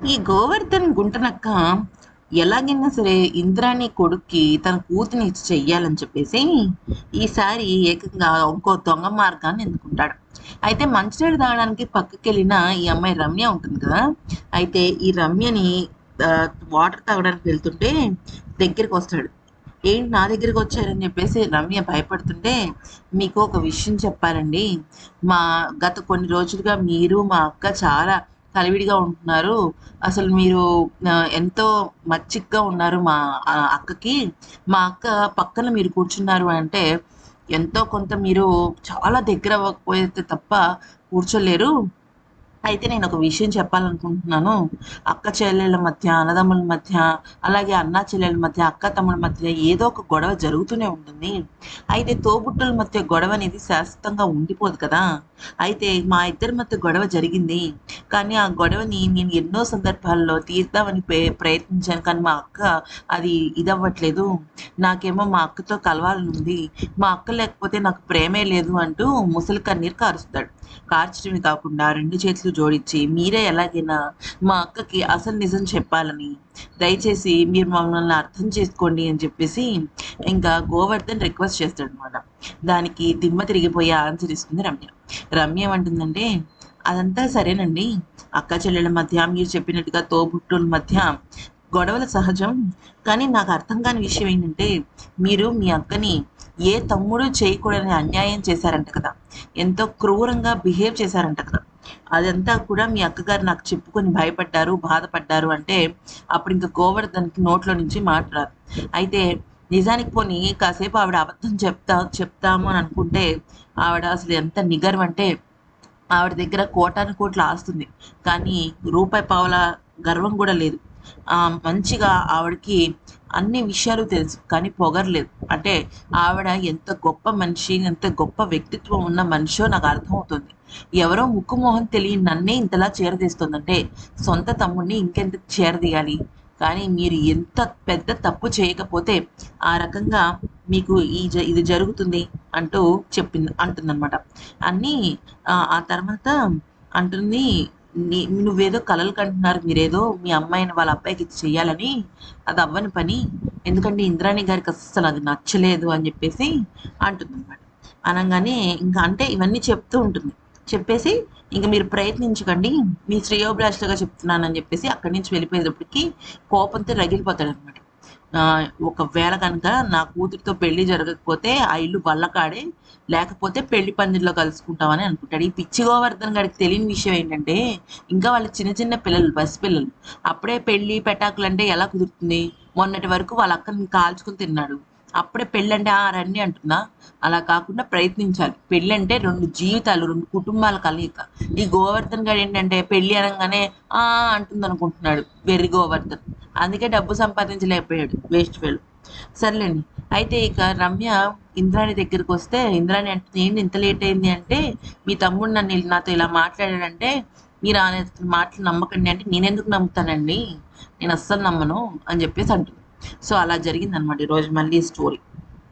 ఈ గోవర్ధన్ గుంటనక్క ఎలాగైనా సరే ఇంద్రాణి కొడుక్కి తన కూతుని ఇచ్చి చెయ్యాలని చెప్పేసి ఈసారి ఏకంగా ఇంకో దొంగ మార్గాన్ని ఎన్నుకుంటాడు. అయితే మంచినీళ్ళు తాగడానికి పక్కకి వెళ్ళిన ఈ అమ్మాయి రమ్య ఉంటుంది కదా? అయితే ఈ రమ్యని వాటర్ తాగడానికి వెళ్తుంటే దగ్గరికి వస్తాడు. ఏంటి నా దగ్గరికి వచ్చారని చెప్పేసి రమ్య భయపడుతుంటే మీకు ఒక విషయం చెప్పాలండి. మా గత కొన్ని రోజులుగా మీరు మా అక్క చాలా కలివిడిగా ఉంటున్నారు. అసలు మీరు ఎంతో మచ్చిగ్గా ఉన్నారు మా అక్కకి. మా అక్క పక్కన మీరు కూర్చున్నారు అంటే ఎంతో కొంత మీరు చాలా దగ్గర అవ్వకపోతే తప్ప కూర్చోలేరు. అయితే నేను ఒక విషయం చెప్పాలనుకుంటున్నాను. అక్క చెల్లెళ్ళ మధ్య అన్నదమ్ముల మధ్య అలాగే అన్నా చెల్లెళ్ళ మధ్య అక్క తమ్ముల మధ్య ఏదో ఒక గొడవ జరుగుతూనే ఉంటుంది. అయితే తోబుట్టుల మధ్య గొడవ అనేది శాశ్వతంగా ఉండిపోదు కదా. అయితే మా ఇద్దరి మధ్య గొడవ జరిగింది. కానీ ఆ గొడవని నేను ఎన్నో సందర్భాల్లో తీర్దామని ప్రయత్నించాను. కానీ మా అక్క అది ఇదవ్వట్లేదు. నాకేమో మా అక్కతో కలవాలని ఉంది మా అక్క లేకపోతే నాకు ప్రేమే లేదు అంటూ ముసలి కన్నీరు కారుస్తాడు. కార్చడమే కాకుండా రెండు చేతులు జోడించి మీరే ఎలాగైనా మా అక్కకి అసలు నిజం చెప్పాలని. దయచేసి మీరు మమ్మల్ని అర్థం చేసుకోండి అని చెప్పేసి ఇంకా గోవర్ధన్ రిక్వెస్ట్ చేస్తాడు అనమాట దానికి దిమ్మ తిరిగిపోయి ఆన్సర్ ఇస్తుంది రమ్య. రమ్య ఏమంటుందంటే అదంతా సరేనండి. అక్క చెల్లెల మధ్య మీరు చెప్పినట్టుగా తోబుట్టుల మధ్య గొడవల సహజం. కానీ నాకు అర్థం కాని విషయం ఏంటంటే మీరు మీ అక్కని ఏ తమ్ముడు చేయకూడని అన్యాయం చేశారంట కదా. ఎంతో క్రూరంగా బిహేవ్ చేశారంట కదా. అదంతా కూడా మీ అక్కగారు నాకు చెప్పుకొని భయపడ్డారు బాధపడ్డారు అంటే అప్పుడు ఇంకా గోవర్ధన్కి నోట్లో నుంచి మాట్లాడారు. అయితే నిజానికి పోనీ కాసేపు ఆవిడ అబద్ధం చెప్తా చెప్తాము అని అనుకుంటే ఆవిడ అసలు ఎంత నిగర్వ అంటే ఆవిడ దగ్గర కోటాను కోట్లు ఆస్తుంది. కానీ రూపాయి పావుల గర్వం కూడా లేదు. ఆ మంచిగా ఆవిడకి అన్ని విషయాలు తెలుసు కానీ పొగరలేదు. అంటే ఆవిడ ఎంత గొప్ప మనిషి ఎంత గొప్ప వ్యక్తిత్వం ఉన్న మనిషో నాకు అర్థమవుతుంది. ఎవరో ముక్కు మొహం తెలియని నన్నే ఇంతలా చేరదీస్తుందంటే సొంత తమ్ముడిని ఇంకెంత చేరదీయాలి? కానీ మీరు ఎంత పెద్ద తప్పు చేయకపోతే ఆ రకంగా మీకు ఈ జ ఇది జరుగుతుంది అంటూ చెప్పింది అంటుందన్నమాట. అన్నీ ఆ తర్వాత అంటుంది నీ నువ్వేదో కలలు కంటున్నారు మీరేదో మీ అమ్మాయిని వాళ్ళ అబ్బాయికి ఇది చేయాలని అది అవ్వని పని. ఎందుకంటే ఇంద్రాణి గారికి అస్సలు అది నచ్చలేదు అని చెప్పేసి అంటుందన్నమాట. అనగానే ఇంకా అంటే ఇవన్నీ చెప్తూ ఉంటుంది. చెప్పేసి ఇంకా మీరు ప్రయత్నించకండి. మీ శ్రేయోభిలాషులుగా చెప్తున్నానని చెప్పేసి అక్కడి నుంచి వెళ్ళిపోయేటప్పటికి కోపంతో రగిలిపోతాడు అనమాట ఒకవేళ కనుక నా కూతురితో పెళ్ళి జరగకపోతే ఆ ఇల్లు బల్లకాడే లేకపోతే పెళ్ళి పందిరిలో కలుసుకుంటామని అనుకుంటాడు. ఈ పిచ్చి గోవర్ధన్ గారికి తెలియని విషయం ఏంటంటే ఇంకా వాళ్ళ చిన్న చిన్న పిల్లలు బస్సు పిల్లలు. అప్పుడే పెళ్ళి పెటాకులు అంటే ఎలా కుదురుతుంది? మొన్నటి వరకు వాళ్ళ అక్కని కాల్చుకుని తిన్నాడు. అప్పుడే పెళ్ళంటే ఆ రండి అంటుందా అలా కాకుండా ప్రయత్నించాలి. పెళ్ళి అంటే రెండు జీవితాలు రెండు కుటుంబాల కలయిక. ఈ గోవర్ధన్ గారు ఏంటంటే పెళ్ళి అనగానే ఆ అంటుంది అనుకుంటున్నాడు వెర్రి గోవర్ధన్. అందుకే డబ్బు సంపాదించలేకపోయాడు వేస్ట్ ఫెయిల్ సర్లేండి. అయితే ఇక రమ్య ఇంద్రాణి దగ్గరికి వస్తే ఇంద్రాణి అంటే ఏంటి ఇంత లేట్ అయింది? అంటే మీ తమ్ముడు నన్ను నాతో ఇలా మాట్లాడాడంటే మీరు ఆయన మాటలు నమ్మకండి అంటే నేనెందుకు నమ్ముతానండి? నేను అస్సలు నమ్మను అని చెప్పేసి అంటుంది. సో అలా జరిగిందనమాట ఈరోజు మళ్ళీ స్టోరీ